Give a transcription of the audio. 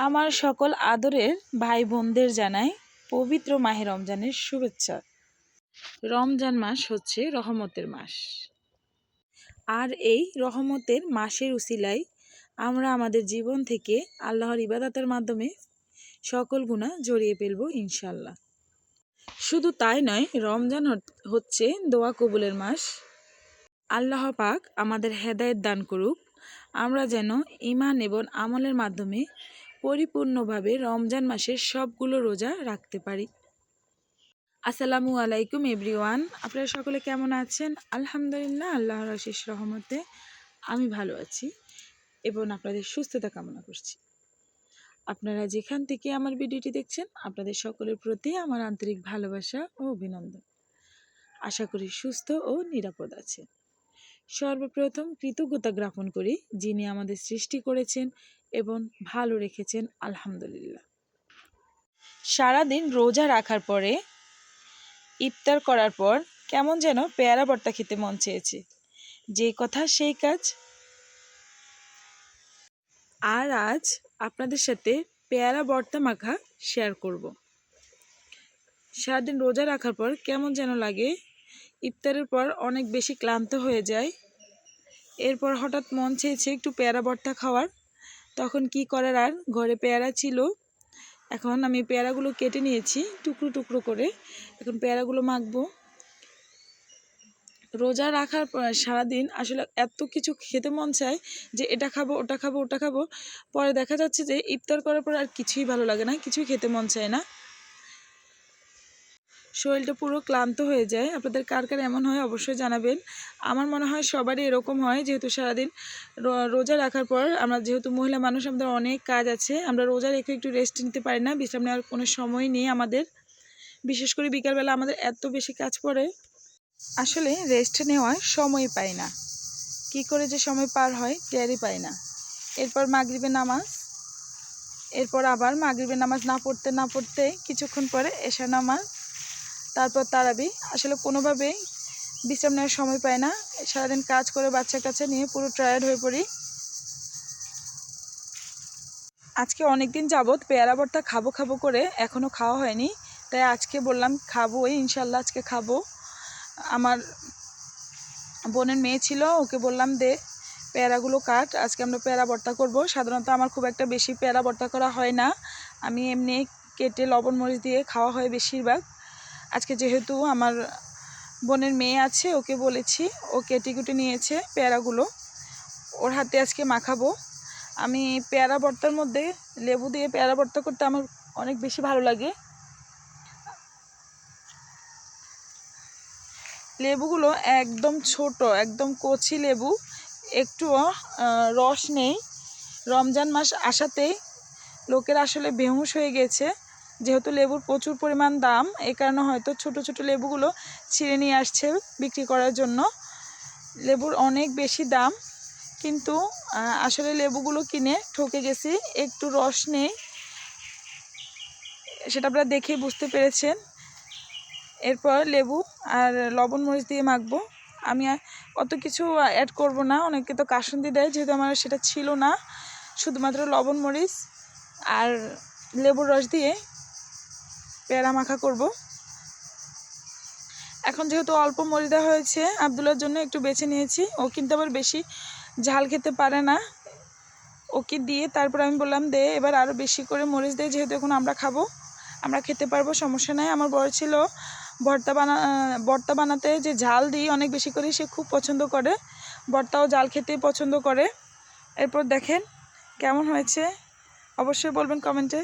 আমার সকল আদরের ভাই বোনদের জানাই পবিত্র মাহে রমজানের শুভেচ্ছা। রমজান মাস হচ্ছে রহমতের মাস। আর এই রহমতের মাসের উসিলায় আমরা আমাদের জীবন থেকে আল্লাহর ইবাদতের মাধ্যমে সকল গুণা জড়িয়ে ফেলব ইনশাল্লাহ শুধু তাই নয়, রমজান হচ্ছে দোয়া কবুলের মাস। আল্লাহ পাক আমাদের হেদায়েত দান করুক। আমরা যেন ইমান এবং আমলের মাধ্যমে পরিপূর্ণভাবে রমজান মাসের সবগুলো রোজা রাখতে পারি। আসসালামু আলাইকুম এভরিওয়ান, আপনারা সকলে কেমন আছেন? আলহামদুলিল্লাহ, আল্লাহর আশিস রহমতে আমি ভালো আছি এবং আপনাদের সুস্থতা কামনা করছি। আপনারা যেখান থেকে আমার ভিডিওটি দেখছেন, আপনাদের সকলের প্রতি আমার আন্তরিক ভালোবাসা ও অভিনন্দন। আশা করি সুস্থ ও নিরাপদ আছেন। সর্বপ্রথম কৃতজ্ঞতা জ্ঞাপন করি যিনি আমাদের সৃষ্টি করেছেন এবং ভালো রেখেছেন, আলহামদুলিল্লাহ। সারাদিন রোজা রাখার পরে, ইফতার করার পর কেমন যেন পেয়ারা ভর্তা খেতে মন চেয়েছে। যে কথা সেই কাজ। আর আজ আপনাদের সাথে পেয়ারা ভর্তা মাখা শেয়ার করব। সারাদিন রোজা রাখার পর কেমন যেন লাগে, ইফতারের পর অনেক বেশি ক্লান্ত হয়ে যায়। এরপর হঠাৎ মন চেয়েছে একটু পেয়ারা ভর্তা খাওয়ার। তখন কি করার আর? ঘরে পেয়ারা ছিল। এখন আমি পেয়ারাগুলো কেটে নিয়েছি টুকরো টুকরো করে। এখন পেয়ারাগুলো মাখবো। রোজা রাখার পর, সারাদিন আসলে এত কিছু খেতে মন চায় যে এটা খাব, ওটা খাব ওটা খাব। পরে দেখা যাচ্ছে যে ইফতার করার পর আর কিছুই ভালো লাগে না, কিছুই খেতে মন চায় না। শরীরটা পুরো ক্লান্ত হয়ে যায়। আপনাদের কার কার এমন হয় অবশ্যই জানাবেন। আমার মনে হয় সবারই এরকম হয়, যেহেতু সারাদিন রোজা রাখার পর আমরা যেহেতু মহিলা মানুষ, আমাদের অনেক কাজ আছে। আমরা রোজা রেখে একটু রেস্ট নিতে পারি না, বিশ্রাম নেওয়ার কোনো সময় নেই আমাদের। বিশেষ করে বিকালবেলা আমাদের এত বেশি কাজ পড়ে। আসলে রেস্ট নেওয়ার সময় পাই না। কি করে যে সময় পার হয় টেরই পাই না। এরপর মাগরিবের নামাজ। এরপর আবার মাগরিবের নামাজ না পড়তে না পড়তে কিছুক্ষণ পরে এশা নামাজ। তারপর তারাবি। আসলে কোনোভাবেই বিশ্রাম নেওয়ার সময় পাই না। সারাদিন কাজ করে বাচ্চা কাচ্চা নিয়ে পুরো টায়ার্ড হয়ে পড়ি। আজকে অনেক দিন যাবৎ পেয়ারা ভর্তা খাব খাব করে এখনও খাওয়া হয়নি। তাই আজকে বললাম খাবোই, ইনশাল্লাহ আজকে খাব। আমার বোনের মেয়ে ছিল, ওকে বললাম দে, পেয়ারাগুলো কাট। আজকে আমরা পেয়ারা ভর্তা করব। সাধারণত আমার খুব একটা বেশি পেয়ারা ভর্তা করা হয় না। আমি এমনি কেটে লবণ মরিচ দিয়ে খাওয়া হয় বেশিরভাগ। আজকে যেহেতু আমার বোনের মেয়ে আছে, ওকে বলেছি, ও কেটে কুটে নিয়েছে পেয়ারাগুলো। ওর হাতে আজকে মাখাবো। আমি পেয়ারা ভর্তার মধ্যে লেবু দিয়ে পেয়ারা ভর্তা করতে আমার অনেক বেশি ভালো লাগে। লেবুগুলো একদম ছোট, একদম কচি লেবু, একটুও রস নেই। রমজান মাস আসাতেই লোকের আসলে বেহুশ হয়ে গেছে। যেহেতু লেবুর প্রচুর পরিমাণ দাম এই কারণে হয়তো ছোট ছোট লেবুগুলো ছিঁড়ে নিয়ে আসছে বিক্রি করার জন্য। লেবুর অনেক বেশি দাম, কিন্তু আসলে লেবুগুলো কিনে ঠকে গেছি, একটু রস নেই। সেটা আপনারা দেখেই বুঝতে পেরেছেন। এরপর লেবু আর লবণ মরিচ দিয়ে মাখবো। আমি অত কিছু অ্যাড করব না অনেকে তো কাসুন্দি দেয়, যেহেতু আমার সেটা ছিল না। শুধুমাত্র লবণ মরিচ আর লেবুর রস দিয়ে পেয়ারা মাখা করব। এখন যেহেতু অল্প মরিচ দেওয়া হয়েছে, আবদুল্লার জন্য একটু বেছে নিয়েছি। ও কিন্তু আবার বেশি ঝাল খেতে পারে না। ওকে দিয়ে তারপর আমি বললাম, দে, এবার আরও বেশি করে মরিচ দে, যেহেতু এখন আমরা খাব। আমরা খেতে পারব, সমস্যা নাই। আমার বড় ছিল, ভর্তা বানা ভর্তা বানাতে যে ঝাল দিই অনেক বেশি করে, সে খুব পছন্দ করে। ভর্তাও ঝাল খেতে পছন্দ করে। এরপর দেখেন কেমন হয়েছে। অবশ্যই বলবেন কমেন্টে।